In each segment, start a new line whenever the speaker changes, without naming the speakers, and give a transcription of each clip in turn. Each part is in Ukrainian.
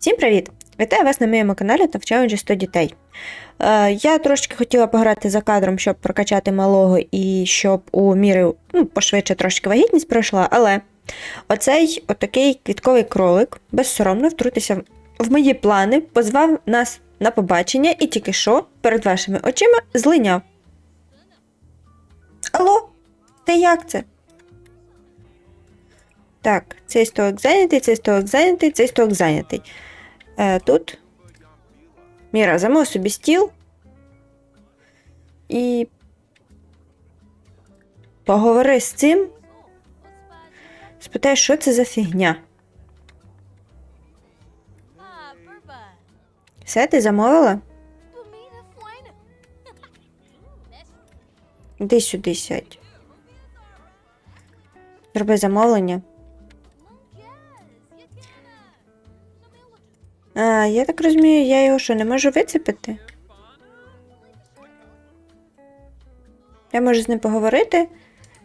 Всім привіт! Вітаю вас на моєму каналі та в челенджі 100 дітей. Е, я трошки хотіла пограти за кадром, щоб прокачати малого і щоб у міри ну, пошвидше трошки вагітність пройшла, але оцей отакий квітковий кролик безсоромно втрутився в мої плани, позвав нас на побачення і тільки що перед вашими очима злиняв. Алло, ти як це? Так, цей столик зайнятий, цей столик зайнятий, цей столик зайнятий. Е, тут. Міра, замов собі стіл. І. Поговори з цим. Спитай, що це за фігня. Все, ти замовила? Іди сюди сядь. Зроби замовлення. А, я так розумію, я його що, не можу вицепити? Я можу з ним поговорити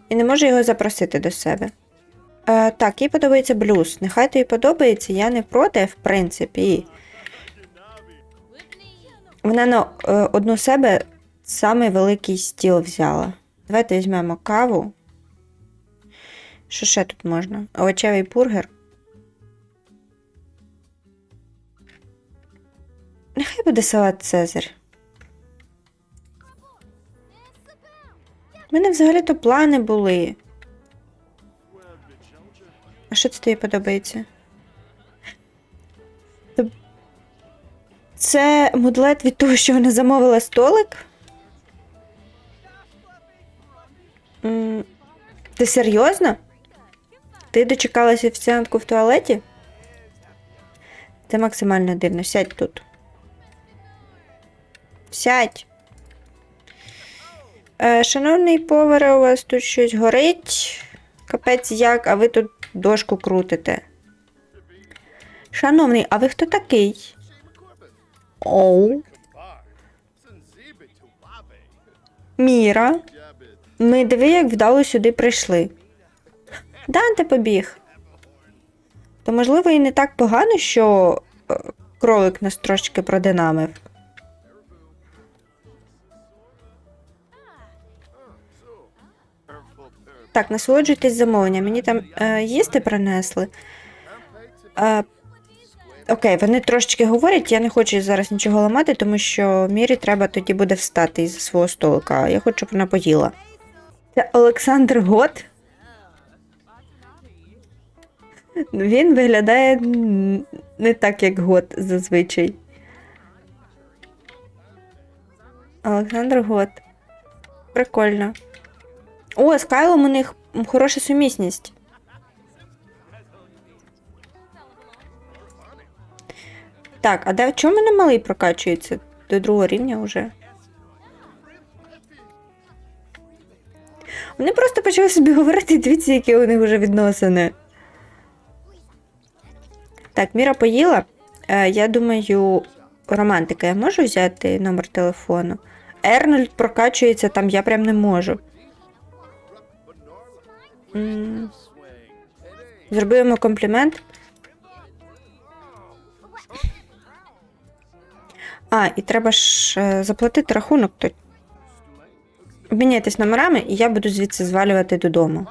і не можу його запросити до себе. Е, так, їй подобається блюз. Нехай тобі подобається, я не проти, в принципі. Вона на е, одну себе самий великий стіл взяла. Давайте візьмемо каву. Що ще тут можна? Овочевий бургер. Нехай буде салат Цезарь. У мене взагалі-то плани були. А що це тобі подобається? Це мудлет від того, що вона замовила столик? Ти серйозно? Ти дочекалась офіціантку в туалеті? Це максимально дивно. Сядь тут. Сядь. Е, шановний поваре, у вас тут щось горить. Капець як, а ви тут дошку крутите. Шановний, а ви хто такий? Оу. Міра. Ми диви, як вдало сюди прийшли. Данте побіг. То, можливо, і не так погано, що е, кролик нас трошки продинамив. Так, насолоджуйтесь замовленням. Мені там е, їсти принесли. Е, окей, вони трошечки говорять, я не хочу зараз нічого ламати, тому що Мірі треба тоді буде встати із свого столика. Я хочу, щоб вона поїла. Це Олександр Гот. Він виглядає не так, як Гот зазвичай. Олександр Гот. Прикольно. О, з Кайлом у них хороша сумісність. Так, а де чому мене малий прокачується? До другого рівня вже. Вони просто почали собі говорити, дивіться, які у них вже відносини. Так, Міра поїла. Е, я думаю, романтика, я можу взяти номер телефону? Ернольд прокачується там, я прям не можу. Зроби йому комплімент. А, і треба ж е, заплатити рахунок. То... Обміняйтесь номерами, і я буду звідси звалювати додому.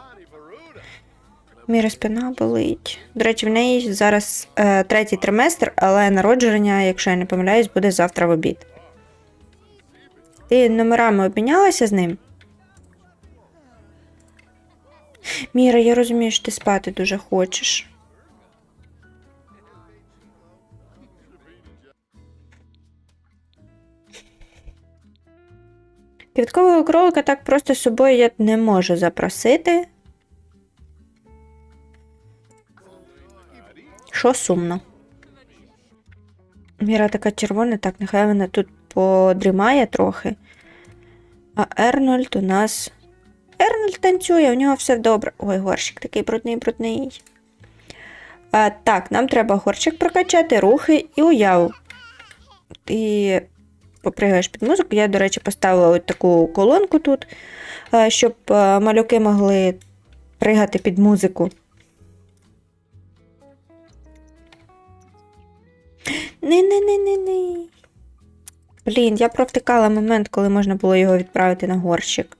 Міра спина болить. До речі, в неї зараз е, третій триместр, але народження, якщо я не помиляюсь, буде завтра в обід. Ти номерами обмінялася з ним? Міра, я розумію, що ти спати дуже хочеш. Квіткового кролика так просто з собою я не можу запросити. Що сумно. Міра така червона, так, нехай вона тут подрімає трохи. А Ернольд у нас. Ернольд танцює, у нього все добре. Ой, горщик такий брудний, брудний. А, так, нам треба горщик прокачати, рухи і уяву. Ти попригаєш під музику. Я, до речі, поставила ось таку колонку тут, щоб малюки могли пригати під музику. Не-не-не-не-не. Блін, я провтикала момент, коли можна було його відправити на горщик.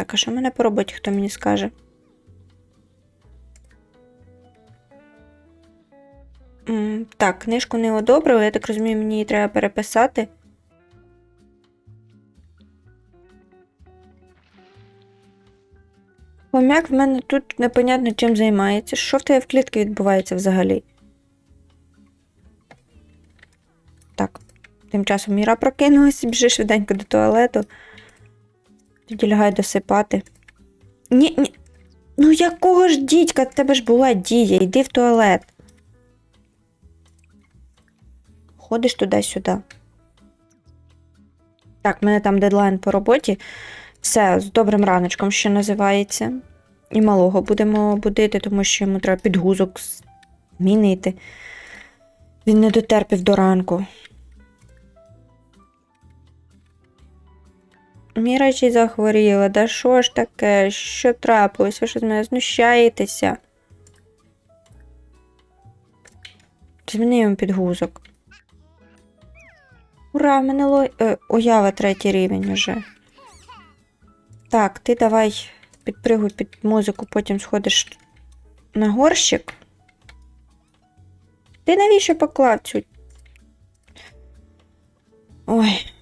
Так, а що мене по роботі, хто мені скаже? Так, книжку не одобрили, я так розумію, мені її треба переписати. Хомяк в мене тут непонятно чим займається. Що в тебе в клітці відбувається взагалі? Так, тим часом Міра прокинулася, біжи швиденько до туалету. Тоді лягай досипати. Ні, ні. Ну якого ж дідька? В тебе ж була дія, йди в туалет. Ходиш туди-сюди. Так, в мене там дедлайн по роботі. Все, з добрим раночком, що називається. І малого будемо будити, тому що йому треба підгузок змінити. Він не дотерпів до ранку. Міра ще захворіла. Да що ж таке? Що трапилось? Ви що з мене знущаєтеся? Зміни йому підгузок. Ура, в мене ло... е, уява третій рівень уже. Так, ти давай підпригуй під музику, потім сходиш на горщик. Ти навіщо поклав цю? Ой.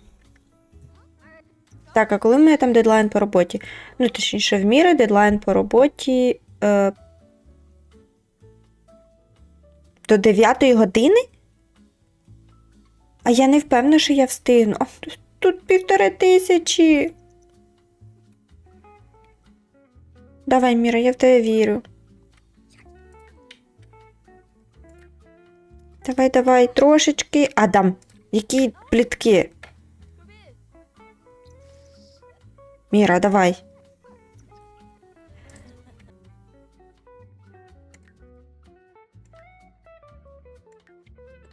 Так, а коли в мене там дедлайн по роботі? Ну, точніше, в міри дедлайн по роботі е, до 9 години? А я не впевнена, що я встигну. Тут- тут півтори тисячі. Давай, Міра, я в тебе вірю. Давай, давай, трошечки. Адам, які плітки? Міра, давай.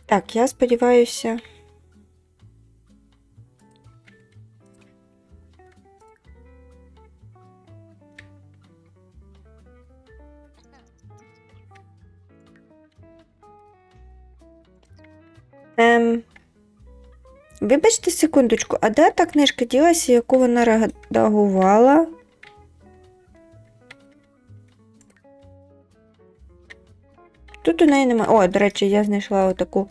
Так, я сподіваюся. Ем, вибачте секундочку, а де та книжка ділася, яку вона редагувала? Тут у неї немає. О, до речі, я знайшла отаку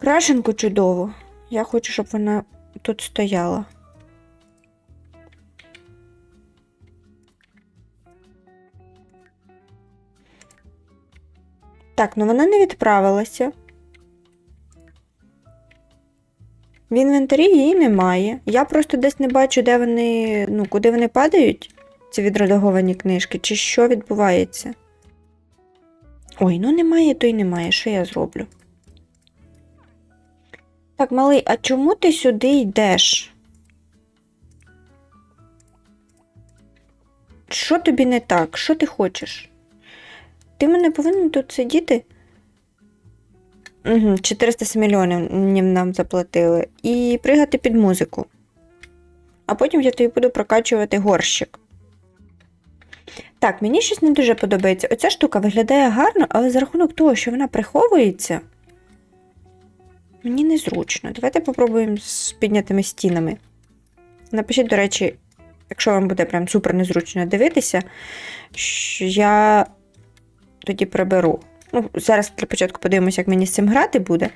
крашенку чудову. Я хочу, щоб вона тут стояла. Так, ну вона не відправилася. В інвентарі її немає. Я просто десь не бачу, де вони, ну, куди вони падають, ці відредаговані книжки, чи що відбувається. Ой, ну немає, то й немає. Що я зроблю? Так, малий, а чому ти сюди йдеш? Що тобі не так? Що ти хочеш? Ти мене повинен тут сидіти? Угу, 407 мільйонів нам заплатили. І пригати під музику. А потім я тобі буду прокачувати горщик. Так, мені щось не дуже подобається. Оця штука виглядає гарно, але за рахунок того, що вона приховується, мені незручно. Давайте попробуємо з піднятими стінами. Напишіть, до речі, якщо вам буде прям супер незручно дивитися, що я тоді приберу. Ну, зараз для початку подивимося, як мені з цим грати буде.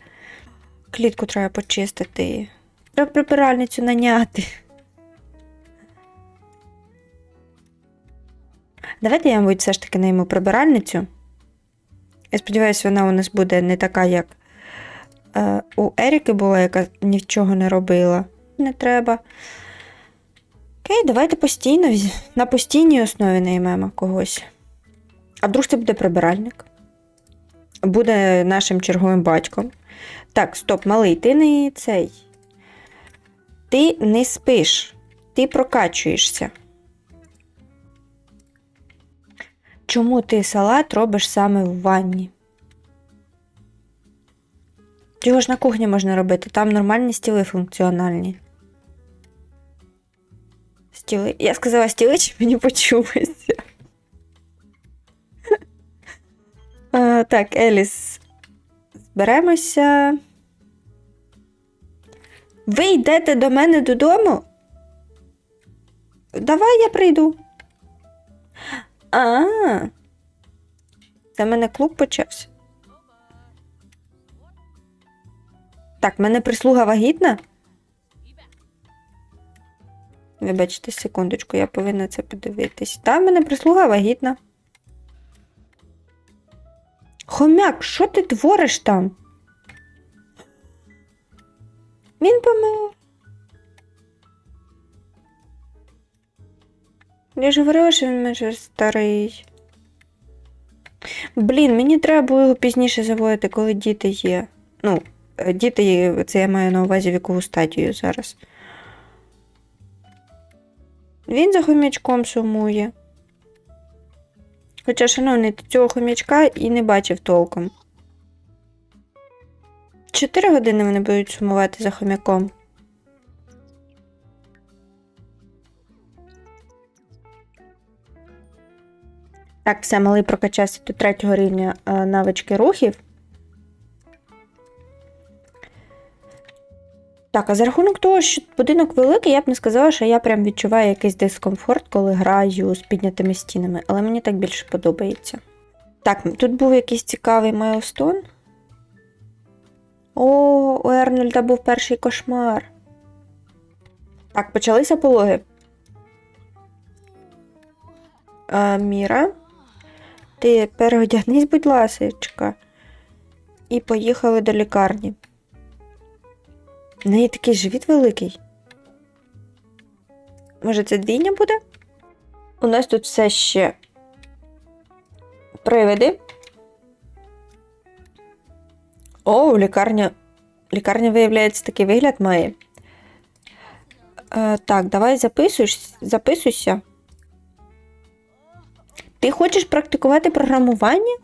Клітку треба почистити. Треба прибиральницю наняти. Давайте я, мабуть, все ж таки найму прибиральницю. Я сподіваюся, вона у нас буде не така, як е, у Еріки була, яка нічого не робила. Не треба. Окей, давайте постійно, на постійній основі наймемо когось. А вдруг це буде прибиральник? Буде нашим черговим батьком. Так, стоп, малий, ти не цей. Ти не спиш, ти прокачуєшся. Чому ти салат робиш саме в ванні? Його ж на кухні можна робити, там нормальні стіли функціональні. Стіли. Я сказала стіли, чи мені почулося. Е, так, Еліс. Зберемося. Ви йдете до мене додому? Давай я прийду. А. Це в мене клуб почався. Так, в мене прислуга вагітна. Вибачте, секундочку, я повинна це подивитись. Та, в мене прислуга вагітна. Хомяк, що ти твориш там? Він помер. Я ж говорила, що він майже старий. Блін, мені треба було його пізніше заводити, коли діти є. Ну, е, діти є, це я маю на увазі вікову стадію зараз. Він за хомячком сумує. Хоча, шановний, ти цього хомячка і не бачив толком. Чотири години вони будуть сумувати за хомяком. Так, все, малий прокачався до третього рівня е, навички рухів. Так, а за рахунок того, що будинок великий, я б не сказала, що я прям відчуваю якийсь дискомфорт, коли граю з піднятими стінами, але мені так більше подобається. Так, тут був якийсь цікавий майлстон. О, у Ернольда був перший кошмар. Так, почалися пологи. А, Міра, ти переодягнись, будь ласочка. І поїхали до лікарні. В неї такий живіт великий. Може, це двійня буде? У нас тут все ще привиди. О, лікарня. Лікарня, виявляється, такий вигляд має. Е, так, давай записуєш, записуйся. Ти хочеш практикувати програмування?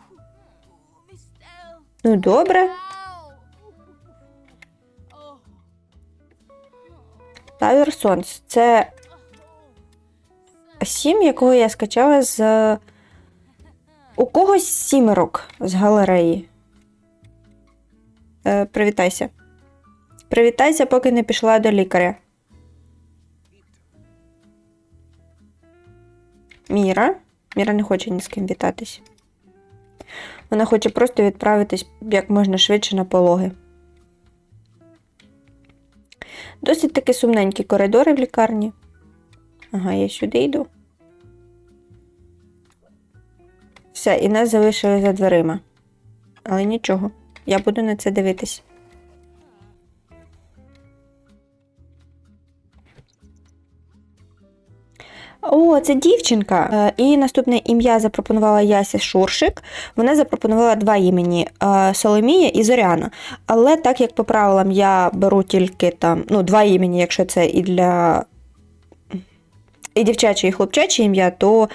Ну, добре. Tower Sons. Це сім, якого я скачала з. У когось сімерок з галереї. Е, привітайся. Привітайся, поки не пішла до лікаря. Міра. Міра не хоче ні з ким вітатись. Вона хоче просто відправитись як можна швидше на пологи. Досить таки сумненькі коридори в лікарні. Ага, я сюди йду. Все, і нас залишили за дверима. Але нічого, я буду на це дивитись. О, це дівчинка. Е, І наступне ім'я запропонувала Яся Шуршик. Вона запропонувала два імені е, Соломія і Зоряна. Але так як по правилам я беру тільки там, ну, два імені, якщо це і для і дівчаче, і хлопчаче ім'я, то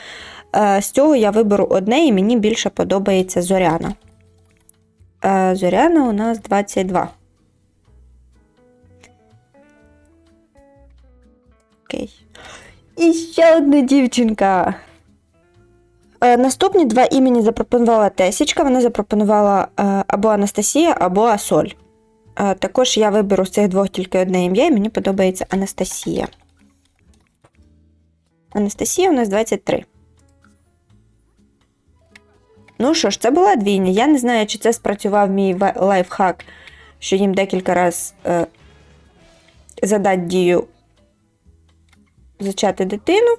е, з цього я виберу одне і мені більше подобається Зоряна. Зоряна у нас 22. Окей. І ще одна дівчинка. Е, наступні два імені запропонувала Тесічка. Вона запропонувала е, або Анастасія, або Асоль. Е, також я виберу з цих двох тільки одне ім'я, і мені подобається Анастасія. Анастасія у нас 23. Ну що ж, це була двійня. Я не знаю, чи це спрацював мій лайфхак, що їм декілька разів е, задати дію зачати дитину,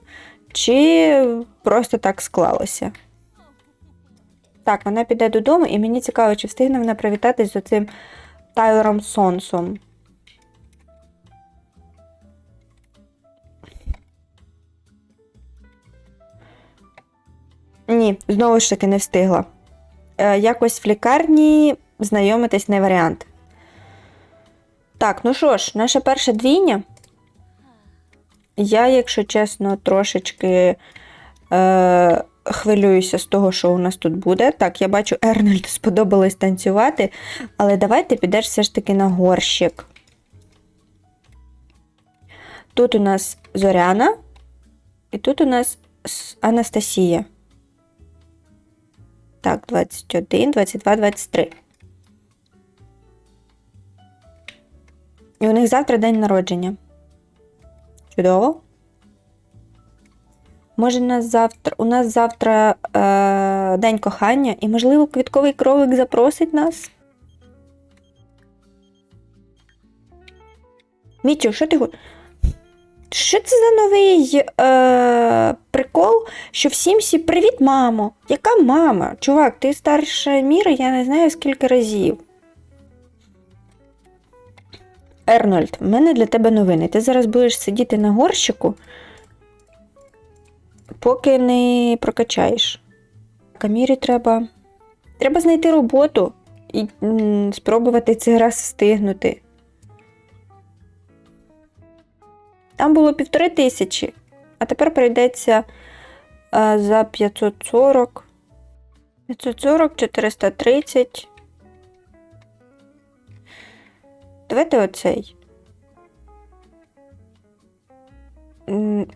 чи просто так склалося. Так, вона піде додому, і мені цікаво, чи встигне вона привітатись з оцим Тайлером Сонсом. Ні, знову ж таки не встигла. Е, якось в лікарні знайомитись не варіант. Так, ну що ж, наша перша двійня. Я, якщо чесно, трошечки е, хвилююся з того, що у нас тут буде. Так, я бачу, Ернольду сподобалось танцювати, але давай ти підеш все ж таки на горщик. Тут у нас Зоряна, і тут у нас Анастасія. Так, 21, 22, 23. І у них завтра день народження. Чудово. Може, нас завтра, у нас завтра е, день кохання, і, можливо, квітковий кролик запросить нас. Мітю, що ти го- Що це за новий е, прикол, що всім всі привіт, мамо. Яка мама? Чувак, ти старша міра, я не знаю скільки разів. Ернольд, в мене для тебе новини. Ти зараз будеш сидіти на горщику, поки не прокачаєш. Камірі треба. Треба знайти роботу і спробувати цей раз встигнути. Там було півтори тисячі, а тепер прийдеться е, за 540. 540, 430. Давайте оцей.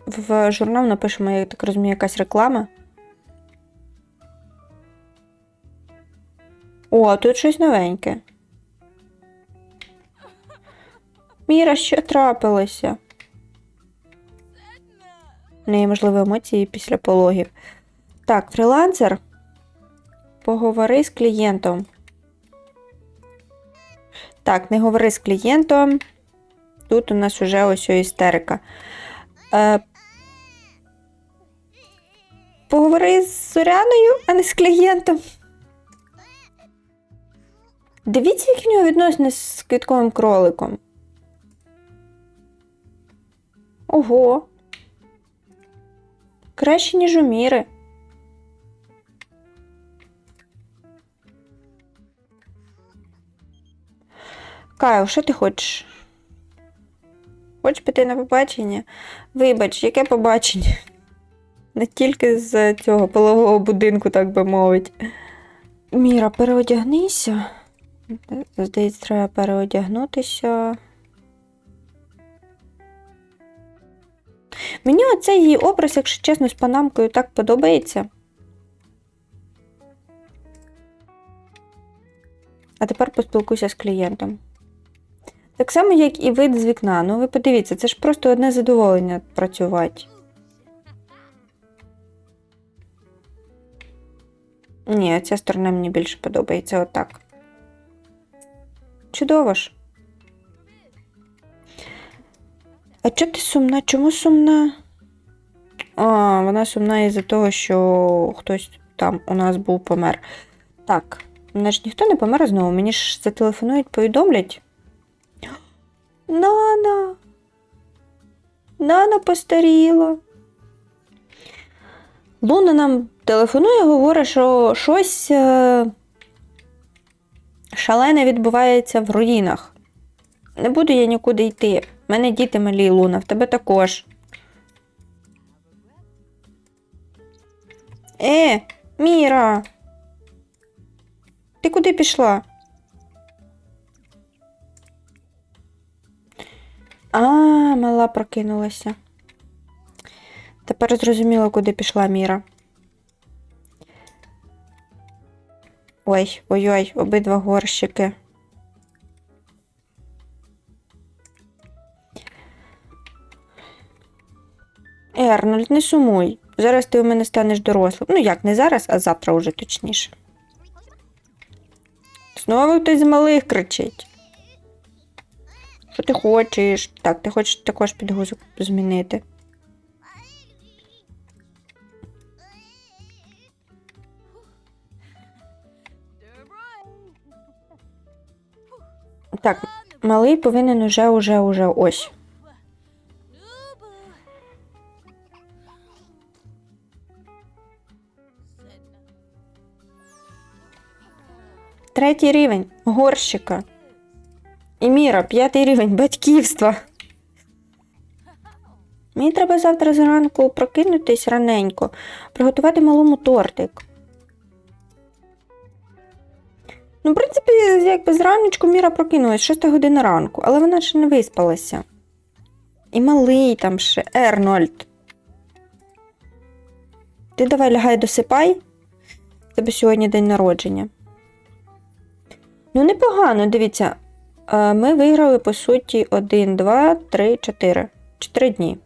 В журнал напишемо, я так розумію, якась реклама. О, тут щось новеньке. Міра, що трапилося? У неї, можливо, емоції після пологів. Так, фрілансер. Поговори з клієнтом. Так, не говори з клієнтом. Тут у нас уже ось істерика. Е, поговори з Зоряною, а не з клієнтом. Дивіться, які в нього відносини з квітковим кроликом. Ого. Краще, ніж у Міри. Кайл, що ти хочеш? Хочеш піти на побачення? Вибач, яке побачення? Не тільки з цього полового будинку, так би мовити. Міра, переодягнися. Здається, треба переодягнутися. Мені оцей її образ, якщо чесно, з панамкою так подобається. А тепер поспілкуйся з клієнтом. Так само, як і вид з вікна. Ну, ви подивіться, це ж просто одне задоволення працювати. Ні, ця сторона мені більше подобається отак. Чудово ж. А чого ти сумна? Чому сумна? А, вона сумна із-за того, що хтось там у нас був помер. Так, мене ж ніхто не помер знову. Мені ж зателефонують, повідомлять. Нана. Нана постаріла. Луна нам телефонує, говорить, що щось е... шалене відбувається в руїнах. Не буду я нікуди йти. В мене діти малі, Луна, в тебе також. Е, Міра. Ти куди пішла? А, мала прокинулася. Тепер зрозуміло, куди пішла Міра. Ой, ой-ой, обидва горщики. Ернольд, не сумуй. Зараз ти у мене станеш дорослим. Ну як, не зараз, а завтра уже точніше. Знову хтось з малих кричить. Що ти хочеш? Так, ти хочеш також підгузок змінити. Так, малий повинен уже, уже, уже ось. Третій рівень горщика. І Міра, п'ятий рівень батьківства. Мені треба завтра зранку прокинутись раненько, приготувати малому тортик. Ну, в принципі, якби зраночку Міра прокинулась 6 година ранку, але вона ще не виспалася. І малий там ще Ернольд. Ти давай лягай досипай. Тебе сьогодні день народження. Ну, непогано, дивіться. Е, Ми виграли, по суті, 1, 2, 3, 4. 4 дні.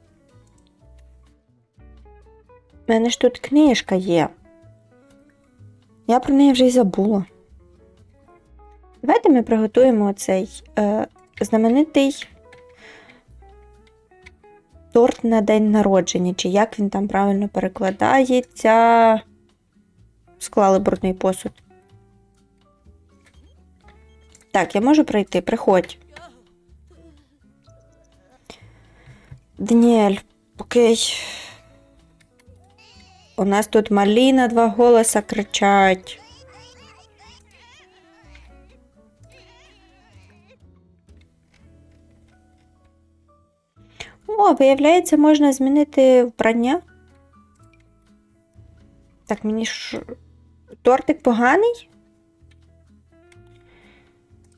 У мене ж тут книжка є. Я про неї вже й забула. Давайте ми приготуємо цей е, знаменитий торт на день народження, чи як він там правильно перекладається. Склали брудний посуд. Так, я можу пройти, приходь. Даніель, окей. У нас тут малі на два голоса кричать. О, виявляється, можна змінити вбрання. Так, мені ж тортик поганий?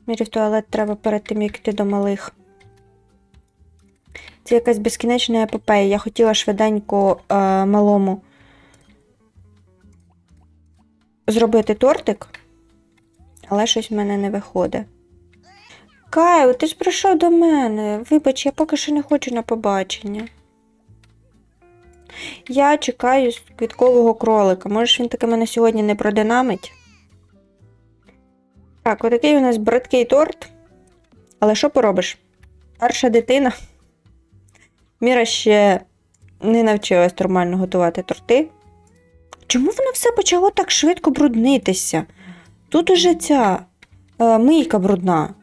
Мірі в туалет треба перед тим, як йти до малих. Це якась безкінечна епопея. Я хотіла швиденько е, малому зробити тортик, але щось в мене не виходить. Каю, ти ж прийшов до мене. Вибач, я поки що не хочу на побачення. Я чекаю квіткового кролика. Може, він таки мене сьогодні не продинамить? Так, отакий у нас бридкий торт. Але що поробиш? Перша дитина. Міра ще не навчилась нормально готувати торти. Чому воно все почало так швидко бруднитися? Тут уже ця е, мийка брудна.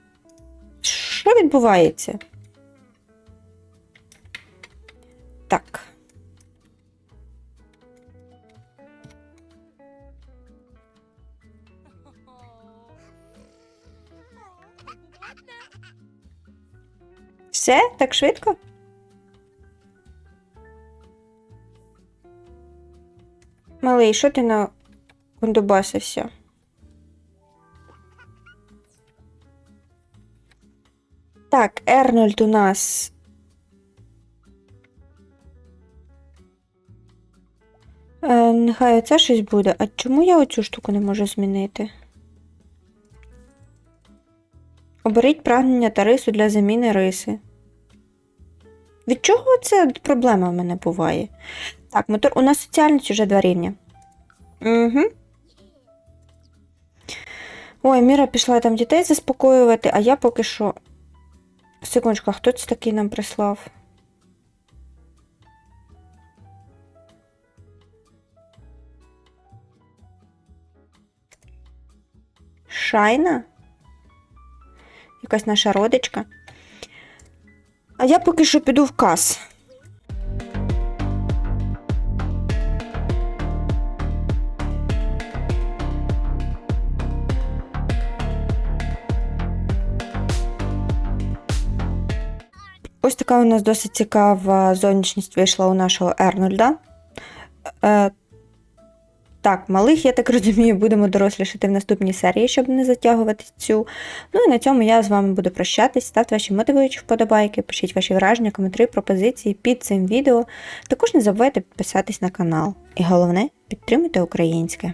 Що відбувається? Так. Все? Так швидко? Малий, що ти на кондубасився? Так, Ернольд у нас. Е, нехай оце щось буде. А чому я оцю штуку не можу змінити? Оберіть прагнення та рису для заміни риси. Від чого це проблема в мене буває? Так, мотор... у нас соціальність вже два рівня. Угу. Ой, Міра пішла там дітей заспокоювати, а я поки що. Секундочку, а хто це такий нам прислав? Шайна? Якась наша родичка. А я поки що піду в кас. Ось така у нас досить цікава зовнішність вийшла у нашого Ернольда. Так, малих, я так розумію, будемо дорослішати в наступній серії, щоб не затягувати цю. Ну і на цьому я з вами буду прощатись. Ставте ваші мотивуючі вподобайки, пишіть ваші враження, коментарі, пропозиції під цим відео. Також не забувайте підписатись на канал. І головне, підтримуйте українське.